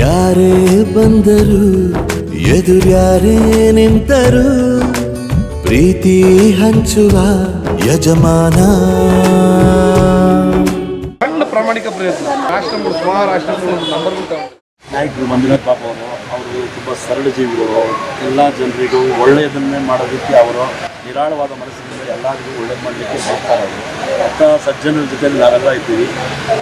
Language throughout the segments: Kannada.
ಯಾರೇ ಬಂದರು ಎದುರ್ಯಾರೇ ನಿಂತರು ಪ್ರೀತಿ ಹಂಚುವ ಯಜಮಾನ. ಸಣ್ಣ ಪ್ರಾಮಾಣಿಕ ಪ್ರಯತ್ನ. ಆಶ್ರಮಗಳು ಸುಮಾರು ಆಶ್ರಮಗಳು ನಂಬರ್ ನಾಯಕರು ಮಂಜುನಾಥ್ ಬಾಬು ಅವರು ಅವರು ತುಂಬ ಸರಳ ಜೀವಿಗಳು. ಎಲ್ಲ ಜನರಿಗೂ ಒಳ್ಳೆಯದನ್ನೇ ಮಾಡೋದಕ್ಕೆ ಅವರು ನಿರಾಳವಾದ ಮನಸ್ಸಿನಿಂದ ಎಲ್ಲರಿಗೂ ಒಳ್ಳೇದು ಮಾಡಲಿಕ್ಕೆ ಹೋಗ್ತಾರೆ ಅಂಥ ಸಜ್ಜನರ ಜೊತೆಯಲ್ಲಿ ನಾವೆಲ್ಲ ಇದ್ದೀವಿ.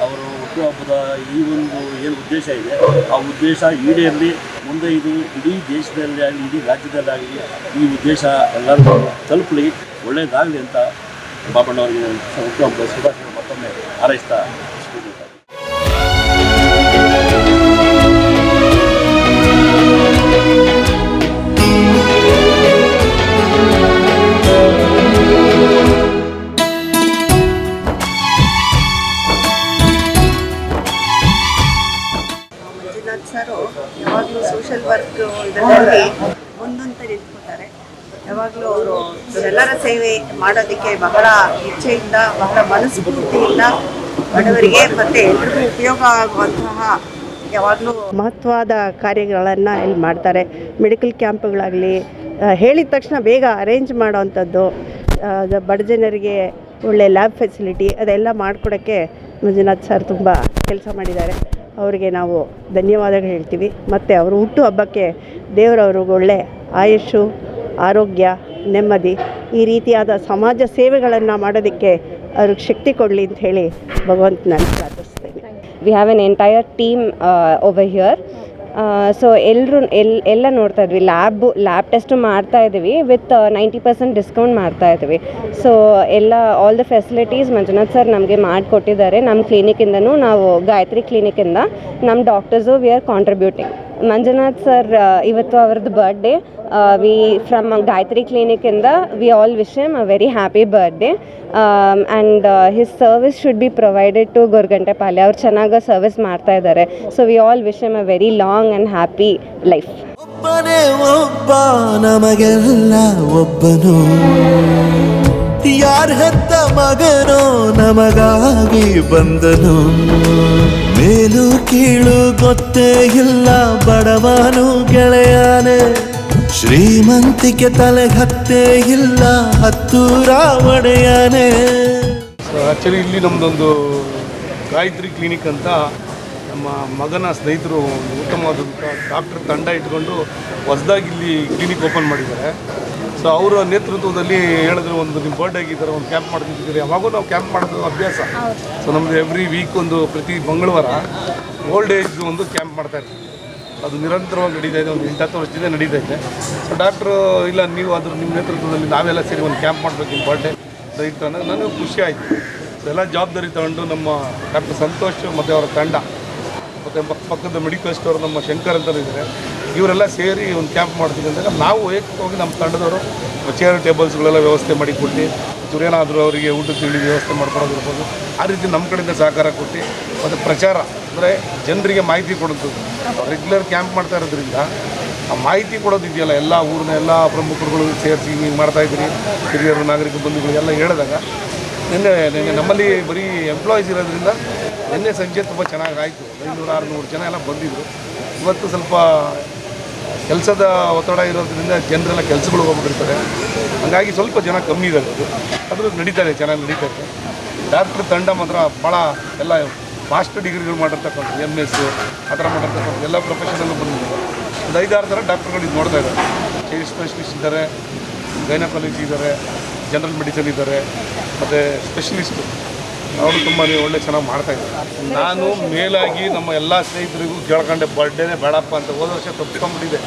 ಅವರು ಹುಟ್ಟುಹಬ್ಬದ ಈ ಒಂದು ಏನು ಉದ್ದೇಶ ಇದೆ, ಆ ಉದ್ದೇಶ ಈಡೇರಲಿ ಮುಂದೆ ಇದು ಇಡೀ ದೇಶದಲ್ಲಿ ಆಗಲಿ, ಇಡೀ ರಾಜ್ಯದಲ್ಲಾಗಲಿ ಈ ಉದ್ದೇಶ ಎಲ್ಲರಿಗೂ ತಲುಪಲಿ ಒಳ್ಳೆಯದಾಗಲಿ ಅಂತ ಬಾಬಣ್ಣವರಿಗೆ ಹುಟ್ಟುಹಬ್ಬದ ಶುಭಾಶಯ ಮತ್ತೊಮ್ಮೆ ಹಾರೈಸ್ತಾ ವರ್ಕ್ ಇದರಲ್ಲಿ ಮುಂದಂತ ನಿಂತ್ಕೊತಾರೆ ಯಾವಾಗಲೂ ಅವರು ಎಲ್ಲರ ಸೇವೆ ಮಾಡೋದಕ್ಕೆ ಬಹಳ ಇಚ್ಛೆಯಿಂದ, ಬಹಳ ಮನಸ್ಫೂರ್ತಿಯಿಂದ ಬಡವರಿಗೆ ಮತ್ತೆ ಎಲ್ರಿಗೂ ಉಪಯೋಗ ಆಗುವಂತಹ ಯಾವಾಗಲೂ ಮಹತ್ವದ ಕಾರ್ಯಗಳನ್ನು ಇಲ್ಲಿ ಮಾಡ್ತಾರೆ. ಮೆಡಿಕಲ್ ಕ್ಯಾಂಪ್ಗಳಾಗಲಿ ಹೇಳಿದ ತಕ್ಷಣ ಬೇಗ ಅರೇಂಜ್ ಮಾಡೋವಂಥದ್ದು ಬಡ ಜನರಿಗೆ ಒಳ್ಳೆ ಲ್ಯಾಬ್ ಫೆಸಿಲಿಟಿ ಅದೆಲ್ಲ ಮಾಡಿಕೊಡೋಕ್ಕೆ ಮಂಜುನಾಥ್ ಸರ್ ತುಂಬ ಕೆಲಸ ಮಾಡಿದ್ದಾರೆ. ಅವರಿಗೆ ನಾವು ಧನ್ಯವಾದಗಳು ಹೇಳ್ತೀವಿ. ಮತ್ತು ಅವರು ಹುಟ್ಟು ಹಬ್ಬಕ್ಕೆ ದೇವರವ್ರಿಗೆ ಒಳ್ಳೆ ಆಯುಷು, ಆರೋಗ್ಯ, ನೆಮ್ಮದಿ, ಈ ರೀತಿಯಾದ ಸಮಾಜ ಸೇವೆಗಳನ್ನು ಮಾಡೋದಕ್ಕೆ ಅವ್ರಿಗೆ ಶಕ್ತಿ ಕೊಡಲಿ ಅಂತ ಹೇಳಿ ಭಗವಂತನಲ್ಲಿ ಪ್ರಾರ್ಥಿಸ್ತೇನೆ. We have an entire team over here so ಎಲ್ಲರೂ ಎಲ್ ಎಲ್ಲ ನೋಡ್ತಾ ಇದ್ವಿ. ಲ್ಯಾಬ್ ಲ್ಯಾಬ್ ಟೆಸ್ಟು ಮಾಡ್ತಾ ಇದ್ದೀವಿ. ವಿತ್ ನೈಂಟಿ ಪರ್ಸೆಂಟ್ ಡಿಸ್ಕೌಂಟ್ ಮಾಡ್ತಾ ಇದ್ದೀವಿ. ಸೊ ಎಲ್ಲ all the facilities Manjunath sir ನಮಗೆ ಮಾಡಿಕೊಟ್ಟಿದ್ದಾರೆ. ನಮ್ಮ ಕ್ಲಿನಿಕಿಂದನೂ ನಾವು ಗಾಯತ್ರಿ ಕ್ಲಿನಿಕ್ಕಿಂದ ನಮ್ಮ doctors we are contributing Manjunath sir ಇವತ್ತು ಅವ್ರದ್ದು birthday V from Gayatri ಕ್ಲಿನಿಕಿಂದ we all wish M a very happy birthday and his service should be provided to ಗೊರ್ಗಂಟೆಪಾಳ್ಯ ಅವ್ರು ಚೆನ್ನಾಗಿ ಸರ್ವಿಸ್ ಮಾಡ್ತಾ ಇದ್ದಾರೆ. So we all wish M a very long and happy life ಒಬ್ಬನೇ ಒಬ್ಬ, ನಮಗೆಲ್ಲ ಒಬ್ಬನು. ಯಾರ ಹೆತ್ತ ಮಗನೋ ನಮಗಾಗಿ ಬಂದನು. ಮೇಲು ಕೀಳು ಗೊತ್ತೇ ಇಲ್ಲ ಬಡವನು ಗೆಳೆಯನೇ. ಶ್ರೀಮಂತಿಕೆ ತಲೆ ಹತ್ತೇ ಇಲ್ಲ ಹತ್ತು ರಾವಣೆಯಾನೆ. ಆಕ್ಚುಲಿ ಇಲ್ಲಿ ನಮ್ಮದೊಂದು ಗಾಯತ್ರಿ ಕ್ಲಿನಿಕ್ ಅಂತ ನಮ್ಮ ಮಗನ ಸ್ನೇಹಿತರು ಉತ್ತಮವಾದಂಥ ಡಾಕ್ಟರ್ ತಂಡ ಇಟ್ಕೊಂಡು ಹೊಸದಾಗಿ ಇಲ್ಲಿ ಕ್ಲಿನಿಕ್ ಓಪನ್ ಮಾಡಿದ್ದಾರೆ. ಸೊ ಅವರ ನೇತೃತ್ವದಲ್ಲಿ ಹೇಳಿದ್ರು ಒಂದು ನಿಮ್ಮ ಬರ್ಡೇ ಈ ಥರ ಒಂದು ಕ್ಯಾಂಪ್ ಮಾಡ್ತಿದ್ದೀರಿ. ಯಾವಾಗೂ ನಾವು ಕ್ಯಾಂಪ್ ಮಾಡೋದು ಅಭ್ಯಾಸ. ಸೊ ನಮ್ಮದು ಎವ್ರಿ ವೀಕ್ ಒಂದು ಪ್ರತಿ ಮಂಗಳವಾರ ಓಲ್ಡ್ ಏಜ್ ಒಂದು ಕ್ಯಾಂಪ್ ಮಾಡ್ತಾ ಇರ್ತೀವಿ. ಅದು ನಿರಂತರವಾಗಿ ನಡೀತಾ ಇದೆ ಒಂದು ಎಂಟತ್ತು ವರ್ಷದಿಂದ ನಡೀತಾ ಇದೆ. ಸೊ ಡಾಕ್ಟ್ರು ಇಲ್ಲ ನೀವು ಅದ್ರ ನಿಮ್ಮ ನೇತೃತ್ವದಲ್ಲಿ ನಾವೆಲ್ಲ ಸೇರಿ ಒಂದು ಕ್ಯಾಂಪ್ ಮಾಡಬೇಕು ನಿಮ್ಮ ಬರ್ಡೇ ದಯವಿಟ್ಟು ಅನ್ನೋದು ನನಗೂ ಖುಷಿ ಆಯಿತು. ಸೊ ಎಲ್ಲ ಜವಾಬ್ದಾರಿ ತಗೊಂಡು ನಮ್ಮ ಡಾಕ್ಟರ್ ಸಂತೋಷ್ ಮತ್ತು ಅವರ ತಂಡ. ಮತ್ತು ಪಕ್ಕದ ಮೆಡಿಕಲ್ ಸ್ಟೋರ್ ನಮ್ಮ ಶಂಕರ್ ಅಂತ ಇದ್ದಾರೆ. ಇವರೆಲ್ಲ ಸೇರಿ ಒಂದು ಕ್ಯಾಂಪ್ ಮಾಡ್ತೀವಿ ಅಂದಾಗ ನಾವು ವೈಯಕ್ತಿಕವಾಗಿ ನಮ್ಮ ತಂಡದವರು ಚೇರ್ ಟೇಬಲ್ಸ್ಗಳೆಲ್ಲ ವ್ಯವಸ್ಥೆ ಮಾಡಿ ಕೊಟ್ಟು ಅವರಿಗೆ ಊಟ ತಿಳಿ ವ್ಯವಸ್ಥೆ ಮಾಡ್ಕೊಡೋದಿರ್ಬೋದು ಆ ರೀತಿ ನಮ್ಮ ಕಡೆಯಿಂದ ಸಹಕಾರ ಕೊಟ್ಟು, ಮತ್ತು ಪ್ರಚಾರ ಅಂದರೆ ಜನರಿಗೆ ಮಾಹಿತಿ ಕೊಡೋದು. ರೆಗ್ಯುಲರ್ ಕ್ಯಾಂಪ್ ಮಾಡ್ತಾ ಇರೋದ್ರಿಂದ ಆ ಮಾಹಿತಿ ಕೊಡೋದಿದೆಯಲ್ಲ ಎಲ್ಲ ಊರಿನ ಎಲ್ಲ ಪ್ರಮುಖರುಗಳು ಸೇರಿಸಿ ನೀವು ಮಾಡ್ತಾ ಇದ್ದೀರಿ. ಹಿರಿಯರು, ನಾಗರಿಕ ಬಂಧುಗಳು ಎಲ್ಲ ಹೇಳಿದಾಗ ನಿನ್ನೆ ನಿನ್ನೆ ನಮ್ಮಲ್ಲಿ ಬರೀ ಎಂಪ್ಲಾಯೀಸ್ ಇರೋದ್ರಿಂದ ನಿನ್ನೆ ಸಂಜೆ ತುಂಬ ಚೆನ್ನಾಗಿ ಆಯಿತು. ಐನೂರು, ಆರುನೂರು ಜನ ಎಲ್ಲ ಬಂದಿದ್ದರು ಇವತ್ತು ಸ್ವಲ್ಪ ಕೆಲಸದ ಒತ್ತಡ ಇರೋದ್ರಿಂದ ಜನರೆಲ್ಲ ಕೆಲಸಗಳು ಹೋಗ್ಬಿಟ್ಟಿರ್ತಾರೆ ಹಾಗಾಗಿ ಸ್ವಲ್ಪ ಜನ ಕಮ್ಮಿ ಇದ್ದಾರೆ. ಆದರೂ ನಡೀತಾರೆ ಚೆನ್ನಾಗಿ ನಡೀತಾ ಇದೆ ಡಾಕ್ಟ್ರ್ ತಂಡ ಮಾತ್ರ ಭಾಳ ಎಲ್ಲ ಮಾಸ್ಟರ್ ಡಿಗ್ರಿಗಳು ಮಾಡಿರ್ತಕ್ಕಂಥ ಎಂ ಎಸ್ ಆ ಥರ ಮಾಡಿರ್ತಕ್ಕಂಥ ಎಲ್ಲ ಪ್ರೊಫೆಷನಲ್ಲೂ ಬಂದಿದ್ದಾರೆ ಒಂದು ಐದಾರು ಥರ ಡಾಕ್ಟ್ರುಗಳು ಇದು ನೋಡ್ತಾ ಇದ್ದಾರೆ. ಚೈಲ್ಡ್ ಸ್ಪೆಷಲಿಸ್ಟ್ ಇದ್ದಾರೆ ಗೈನಕಾಲಜಿ ಇದ್ದಾರೆ ಜನರಲ್ ಮೆಡಿಸನ್ ಇದ್ದಾರೆ, ಮತ್ತು ಸ್ಪೆಷಲಿಸ್ಟು ಅವರು ತುಂಬ ಒಳ್ಳೆ ಚೆನ್ನಾಗಿ ಮಾಡ್ತಾ ಇದ್ದಾರೆ. ನಾನು ಮೇಲಾಗಿ ನಮ್ಮ ಎಲ್ಲ ಸ್ನೇಹಿತರಿಗೂ ಕೇಳ್ಕೊಂಡೆ ಬರ್ಡೇನೇ ಬೇಡಪ್ಪ ಅಂತ ಹೋದ ವರ್ಷ ತಪ್ಪಿಕೊಂಡ್ಬಿಟ್ಟಿದೆ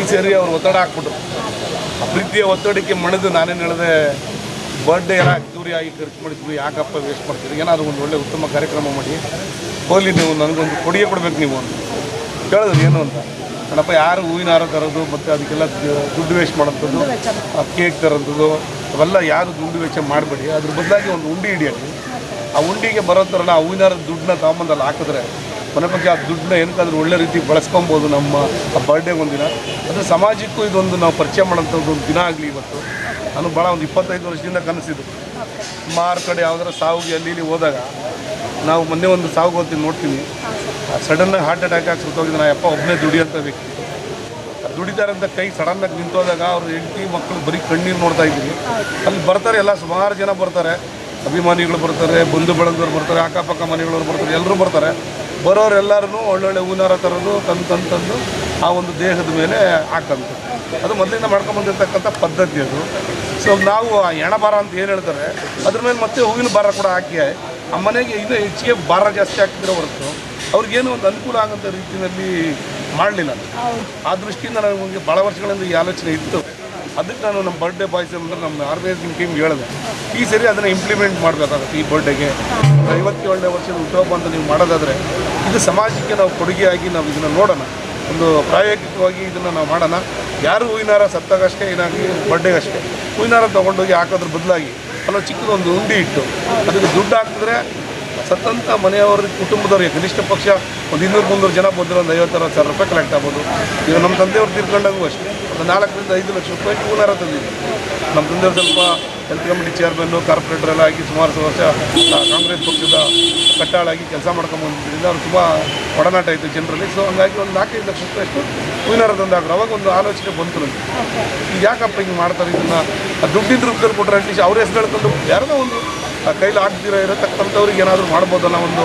ಈ ಸರಿ ಅವ್ರು ಒತ್ತಡ ಹಾಕ್ಬಿಟ್ರು. ಆ ಪ್ರೀತಿಯ ಒತ್ತಡಕ್ಕೆ ಮಣಿದು ನಾನೇನು ಹೇಳಿದೆ ಬರ್ಡೇ ಎಲ್ಲ ಅದ್ದೂರಿಯಾಗಿ ಖರ್ಚು ಮಾಡಿದ್ರು ಯಾಕಪ್ಪ ವೇಸ್ಟ್ ಮಾಡ್ತೀರಿ? ಏನಾದರೂ ಒಂದು ಒಳ್ಳೆ ಉತ್ತಮ ಕಾರ್ಯಕ್ರಮ ಮಾಡಿ, ಹೋಗಲಿ ನೀವು, ನನಗೊಂದು ಕೊಡುಗೆ ಕೊಡಬೇಕು ನೀವು ಅಂತ. ಕೇಳಿದ್ರು ಏನು ಅಂತ? ಕಣಪ್ಪ, ಯಾರು ಹೂವಿನ ಹಾರ ತರೋದು ಮತ್ತು ಅದಕ್ಕೆಲ್ಲ ದುಡ್ಡು ವೇಸ್ಟ್ ಮಾಡೋಂಥದ್ದು ಕೇಕ್ ತರೋಂಥದ್ದು ಅವೆಲ್ಲ ಯಾರು ದುಂಡು ವೆಚ್ಚ ಮಾಡಬೇಡಿ, ಅದ್ರ ಬದಲಾಗಿ ಒಂದು ಉಂಡಿ ಹಿಡಿಯಲಿ. ಆ ಉಂಡಿಗೆ ಬರೋಂಥರಲ್ಲ ಆ ಹೂವಿನ ದುಡ್ಡನ್ನ ತಗೊಂಬಂದಲ್ಲಿ, ಹಾಕಿದ್ರೆ ಮನೆ ಬಗ್ಗೆ ಆ ದುಡ್ಡನ್ನ ಏನಕ್ಕಾದ್ರೂ ಒಳ್ಳೆ ರೀತಿ ಬಳಸ್ಕೊಬೋದು ನಮ್ಮ ಆ ಬರ್ಡೇ ಒಂದಿನ. ಅದು ಸಮಾಜಕ್ಕೂ ಇದೊಂದು ನಾವು ಪರಿಚಯ ಮಾಡೋಂಥದ್ದು ಒಂದು ದಿನ ಆಗಲಿ ಇವತ್ತು. ನಾನು ಭಾಳ ಒಂದು ಇಪ್ಪತ್ತೈದು ವರ್ಷದಿಂದ ಕನಸಿದ್ದು. ಸುಮಾರು ಕಡೆ ಯಾವ್ದಾರ ಸಾವಿಗೆ ಅಲ್ಲಿ ಇಲ್ಲಿ ಹೋದಾಗ ನಾವು ಮೊನ್ನೆ ಒಂದು ಸಾವು ಹೋಗ್ತೀನಿ ನೋಡ್ತೀನಿ. ಸಡನ್ನಾಗಿ ಹಾರ್ಟ್ ಅಟ್ಯಾಕ್ ಆಗಿ ನಾ ಅಪ್ಪ ಒಬ್ಬನೇ ದುಡಿಯೋಂಥ ವ್ಯಕ್ತಿ. ದುಡಿತಾರಂತ ಕೈ ಸಡನ್ನಾಗಿ ನಿಂತೋದಾಗ ಅವ್ರ ಹೆಂಡತಿ ಮಕ್ಕಳು ಬರೀ ಕಣ್ಣೀರು ನೋಡ್ತಾ ಇದ್ದೀವಿ. ಅಲ್ಲಿ ಬರ್ತಾರೆ, ಎಲ್ಲ ಸುಮಾರು ಜನ ಬರ್ತಾರೆ. ಅಭಿಮಾನಿಗಳು ಬರ್ತಾರೆ, ಬಂಧು ಬಳಗದವ್ರು ಬರ್ತಾರೆ, ಅಕ್ಕಪಕ್ಕ ಮನೆಗಳವ್ರು ಬರ್ತಾರೆ ಎಲ್ಲರೂ ಬರ್ತಾರೆ. ಬರೋರೆಲ್ಲರೂ ಒಳ್ಳೊಳ್ಳೆ ಹೂನಾರ ತರೋದು, ತಂದು ತಂದು ತಂದು ಆ ಒಂದು ದೇಹದ ಮೇಲೆ ಹಾಕಂತ. ಅದು ಮೊದಲಿಂದ ಮಾಡ್ಕೊಂಬಂದಿರ್ತಕ್ಕಂಥ ಪದ್ಧತಿ ಅದು. ಸೊ ನಾವು ಆ ಎಣಬಾರ ಅಂತ ಏನು ಹೇಳ್ತಾರೆ, ಅದ್ರ ಮೇಲೆ ಮತ್ತೆ ಹೂವಿನ ಬಾರ ಕೂಡ ಹಾಕಿ ಆ ಮನೆಗೆ ಇನ್ನೂ ಹೆಚ್ಚಿಗೆ ಭಾರ ಜಾಸ್ತಿ ಹಾಕಿದ್ರೆ ಹೊರತು ಅವ್ರಿಗೇನು ಒಂದು ಅನುಕೂಲ ಆಗೋಂಥ ರೀತಿಯಲ್ಲಿ ಮಾಡಲಿಲ್ಲ ಆ ದೃಷ್ಟಿಯಿಂದ ನನಗೆ ಭಾಳ ವರ್ಷಗಳಿಂದ ಈ ಆಲೋಚನೆ ಇತ್ತು. ಅದಕ್ಕೆ ನಾನು ನಮ್ಮ ಬರ್ಡೇ ಬಾಯ್ಸ್ ಅಂದ್ರೆ ನಮ್ಮ ಆರ್ಗನೈಸಿಂಗ್ ಟೀಮ್ ಹೇಳಿದೆ. ಈ ಸರಿ ಅದನ್ನು ಇಂಪ್ಲಿಮೆಂಟ್ ಮಾಡಬೇಕಾಗುತ್ತೆ ಈ ಬರ್ಡೇಗೆ ಐವತ್ತೇಳನೇ ವರ್ಷದ ಹುಟ್ಟುಹಬ್ಬ ಅಂತ ನೀವು ಮಾಡೋದಾದರೆ ಇದು ಸಮಾಜಕ್ಕೆ ನಾವು ಕೊಡುಗೆಯಾಗಿ ನಾವು ಇದನ್ನು ನೋಡೋಣ. ಒಂದು ಪ್ರಾಯೋಗಿಕವಾಗಿ ಇದನ್ನು ನಾವು ಮಾಡೋಣ. ಯಾರು ಹೂವಿನಾರ ಸತ್ತಾಗಷ್ಟೇ ಏನಾಗಲಿ ಬರ್ಡೇಗಷ್ಟೇ ಹೂವಿನಾರ ತೊಗೊಂಡೋಗಿ ಹಾಕೋದ್ರ ಬದಲಾಗಿ ಅಲ್ಲ ಚಿಕ್ಕದೊಂದು ಉಂಡಿ ಇಟ್ಟು ಅದಕ್ಕೆ ದುಡ್ಡು ಹಾಕಿದ್ರೆ ಸತ್ತಂಥ ಮನೆಯವರ ಕುಟುಂಬದವ್ರಿಗೆ ಕನಿಷ್ಠ ಪಕ್ಷ ಒಂದು ಇನ್ನೂರು ಮುನ್ನೂರು ಜನ ಬಂದರೆ ಒಂದು ಐವತ್ತು ಅರವತ್ತು ಸಾವಿರ ರೂಪಾಯಿ ಕಲೆಕ್ಟ್ ಆಗ್ಬೋದು. ಈಗ ನಮ್ಮ ತಂದೆಯವ್ರು ತೀರ್ಕೊಂಡಾಗೂ ಅಷ್ಟೇ. ಒಂದು ನಾಲ್ಕರಿಂದ ಐದು ಲಕ್ಷ ರೂಪಾಯಿ ಹೂನಾರ ತಂದಿದ್ದೀವಿ ನಮ್ಮ ತಂದೆಯವ್ರು ಸ್ವಲ್ಪ ಹೆಲ್ತ್ ಕಮಿಟಿ ಚೇರ್ಮನ್ನು ಕಾರ್ಪೊರೇಟರ್ ಎಲ್ಲ ಆಗಿ ಸುಮಾರು ವರ್ಷ ಕಾಂಗ್ರೆಸ್ ಪಕ್ಷದ ಕಟ್ಟಾಳಾಗಿ ಕೆಲಸ ಮಾಡ್ಕೊಂಬಂದಿದ್ದರಿಂದ ಅವ್ರು ತುಂಬ ಒಡನಾಟ ಇತ್ತು ಜನರಲ್ಲಿ. ಸೊ ಹಂಗಾಗಿ ಒಂದು ನಾಲ್ಕೈದು ಲಕ್ಷ ರೂಪಾಯಿ ಅಷ್ಟು ಹೂವಿನಾರ ತಂದಾಗ್ರು ಅವಾಗ ಒಂದು ಆಲೋಚನೆ ಬಂತು ನನಗೆ ಯಾಕಪ್ಪ ಹಿಂಗೆ ಮಾಡ್ತಾರೆ ಇದನ್ನು? ದುಡ್ಡಿನ ರೂಪದಲ್ಲಿ ಕೊಟ್ಟರೆ ಅಟ್ಲೀಸ್ಟ್ ಅವ್ರ ಹೆಸರು ಹೇಳ್ಕೊಂಡು ಯಾರದೋ ಒಂದು ಕೈಲಿ ಆಗ್ದಿರೋ ಇರತಕ್ಕಂಥವ್ರಿಗೆ ಏನಾದರೂ ಮಾಡ್ಬೋದಲ್ಲ ಒಂದು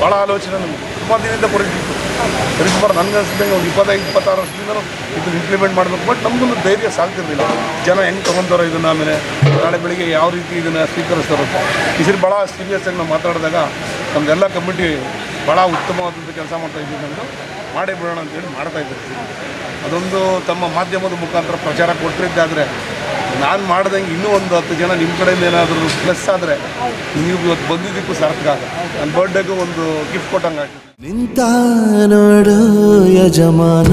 ಭಾಳ ಆಲೋಚನೆ ನಮಗೆ. ತುಂಬ ದಿನದಿಂದ ಕೊಡಿಸಿತ್ತು ಸರಿಸುಮಾರು ನನಗೆ ಅನಿಸಿದಂಗೆ ಒಂದು ಇಪ್ಪತ್ತೈದು, ಇಪ್ಪತ್ತಾರು ವರ್ಷದಿಂದ ಇದನ್ನು ಇಂಪ್ಲಿಮೆಂಟ್ ಮಾಡಬೇಕು. ಬಟ್ ನಮಗೊಂದು ಧೈರ್ಯ ಸಾಕ್ತಿರಲಿಲ್ಲ. ಜನ ಹೆಂಗೆ ತೊಗೊಂತಾರೆ ಇದನ್ನು ಆಮೇಲೆ ನಾಳೆ ಬೆಳಿಗ್ಗೆ ಯಾವ ರೀತಿ ಇದನ್ನು ಸ್ವೀಕರಿಸ್ತಾರೋ. ಈ ಭಾಳ ಸೀರಿಯಸ್ ಆಗಿ ನಾವು ಮಾತಾಡಿದಾಗ ನಮ್ಮದೆಲ್ಲ ಕಮಿಟಿ ಭಾಳ ಉತ್ತಮವಾದಂಥ ಕೆಲಸ ಮಾಡ್ತಾ ಇದ್ದೀವಿ ನಮ್ಮದು ಮಾಡೇ ಬಿಡೋಣ ಅಂತೇಳಿ ಮಾಡ್ತಾ ಇದ್ದೀವಿ ಅದೊಂದು ತಮ್ಮ ಮಾಧ್ಯಮದ ಮುಖಾಂತರ ಪ್ರಚಾರ ಕೊಟ್ಟಿದ್ದಾದರೆ ನಾನು ಮಾಡ್ದಂಗೆ ಇನ್ನೂ ಒಂದು ಹತ್ತು ಜನ ನಿಮ್ಮ ಕಡೆಯಿಂದ ಏನಾದರೂ ಪ್ಲಸ್ ಆದರೆ ನೀವು ಇವತ್ತು ಬಂದಿದ್ದಕ್ಕೂ ಸಾರ್ಥಕ ನನ್ನ ಬರ್ಡೇಗೂ ಒಂದು ಗಿಫ್ಟ್ ಕೊಟ್ಟಂಗೆ ಆಗ್ತದೆ. ನಿಂತ ನೋಡು ಯಜಮಾನ.